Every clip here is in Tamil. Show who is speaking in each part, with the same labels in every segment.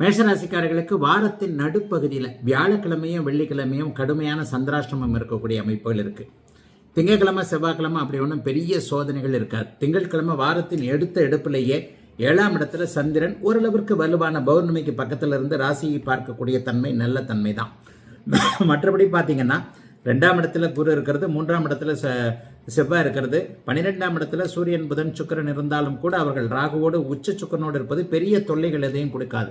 Speaker 1: மேஷராசிக்காரர்களுக்கு வாரத்தின் நடுப்பகுதியில் வியாழக்கிழமையும் வெள்ளிக்கிழமையும் கடுமையான சந்திராஷ்டிரமம் இருக்கக்கூடிய அமைப்புகள் இருக்கு. திங்கட்கிழமை செவ்வாய்க்கிழமை அப்படி ஒன்றும் பெரிய சோதனைகள் இருக்காது. திங்கட்கிழமை வாரத்தின் எடுத்த எடுப்பிலேயே ஏழாம் இடத்துல சந்திரன் ஓரளவிற்கு வலுவான பௌர்ணமிக்கு பக்கத்தில் இருந்து ராசியை பார்க்கக்கூடிய தன்மை நல்ல தன்மை தான். மற்றபடி பார்த்தீங்கன்னா ரெண்டாம் இடத்துல குரு இருக்கிறது மூன்றாம் இடத்துல செ செவ்வாய் இருக்கிறது. பன்னிரெண்டாம் இடத்துல சூரியன் புதன் சுக்கிரன் இருந்தாலும் கூட அவர்கள் ராகுவோடு உச்ச சுக்கரனோடு இருப்பது பெரிய தொல்லைகள் எதையும் கொடுக்காது.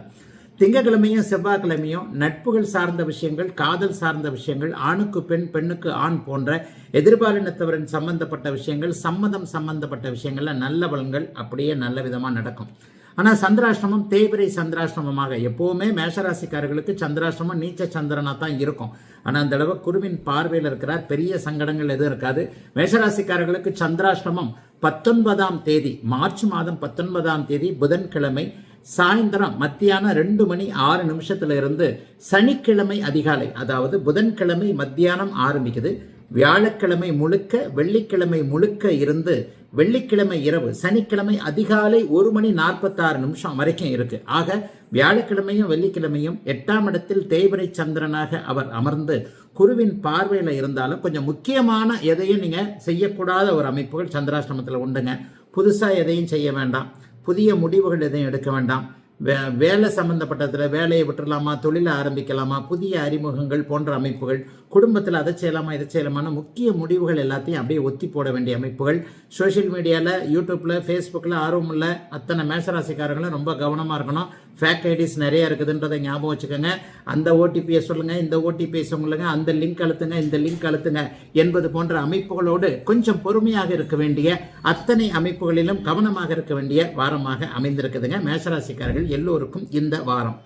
Speaker 1: திங்கக்கிழமையும் செவ்வாய்க்கிழமையும் நட்புகள் சார்ந்த விஷயங்கள் காதல் சார்ந்த விஷயங்கள் ஆணுக்கு பெண் பெண்ணுக்கு ஆண் போன்ற எதிர்பாலினத்தவரின் சம்பந்தப்பட்ட விஷயங்கள் சம்மதம் சம்பந்தப்பட்ட விஷயங்கள்ல நல்ல பலன்கள் அப்படியே நல்ல விதமாக நடக்கும். ஆனால் சந்திராஷ்டமம் தேய்பிரை சந்திராஷ்டமமாக எப்போவுமே மேஷராசிக்காரர்களுக்கு சந்திராஷ்டமம் நீச்ச சந்திரனா தான் இருக்கும். ஆனால் அந்த தடவை குருவின் பார்வையில் இருக்கிறார் பெரிய சங்கடங்கள் எதுவும் இருக்காது. மேஷராசிக்காரர்களுக்கு சந்திராஷ்டமம் பத்தொன்பதாம் தேதி மார்ச் மாதம் பத்தொன்பதாம் தேதி புதன்கிழமை சாயந்தரம் மத்தியானம் ரெண்டு மணி ஆறு நிமிஷத்துல இருந்து சனிக்கிழமை அதிகாலை அதாவது புதன்கிழமை மத்தியானம் ஆரம்பிக்குது. வியாழக்கிழமை முழுக்க வெள்ளிக்கிழமை முழுக்க இருந்து வெள்ளிக்கிழமை இரவு சனிக்கிழமை அதிகாலை ஒரு மணி நாற்பத்தாறு நிமிஷம் வரைக்கும் இருக்கு. ஆக வியாழக்கிழமையும் வெள்ளிக்கிழமையும் எட்டாம் இடத்தில் தேய்பிரை சந்திரனாக அவர் அமர்ந்து குருவின் பார்வையில் இருந்தாலும் கொஞ்சம் முக்கியமான எதையும் நீங்கள் செய்யக்கூடாத ஒரு அமைப்புகள் சந்திராஷ்டிரமத்தில் உண்டுங்க. புதுசாக எதையும் செய்ய வேண்டாம். புதிய முடிவுகள் எதையும் எடுக்க வேண்டாம். வே வேலை சம்பந்தப்பட்டதில் வேலையை விட்டுடலாமா தொழிலை ஆரம்பிக்கலாமா புதிய அறிமுகங்கள் போன்ற அமைப்புகள் குடும்பத்தில் அதை செய்யலாமா இதை செய்யலாமான முக்கிய முடிவுகள் எல்லாத்தையும் அப்படியே ஒத்தி போட வேண்டிய அமைப்புகள். சோஷியல் மீடியாவில் யூடியூப்பில் ஃபேஸ்புக்கில் ஆர்வமுள்ள அத்தனை மேசராசிக்காரங்களும் ரொம்ப கவனமாக இருக்கணும். ஃபேக் ஐடிஸ் நிறைய இருக்குதுன்றதை ஞாபகம் வச்சுக்கோங்க. அந்த ஓடிபியை சொல்லுங்கள் இந்த ஓடிபியை சொல்லுங்க அந்த லிங்க் அழுத்துங்க இந்த லிங்க் அழுத்துங்க என்பது போன்ற அமைப்புகளோடு கொஞ்சம் பொறுமையாக இருக்க வேண்டிய அத்தனை அமைப்புகளிலும் கவனமாக இருக்க வேண்டிய வாரமாக அமைந்திருக்குதுங்க. மேசராசிக்காரர்கள் எல்லோருக்கும் இந்த வாரம்.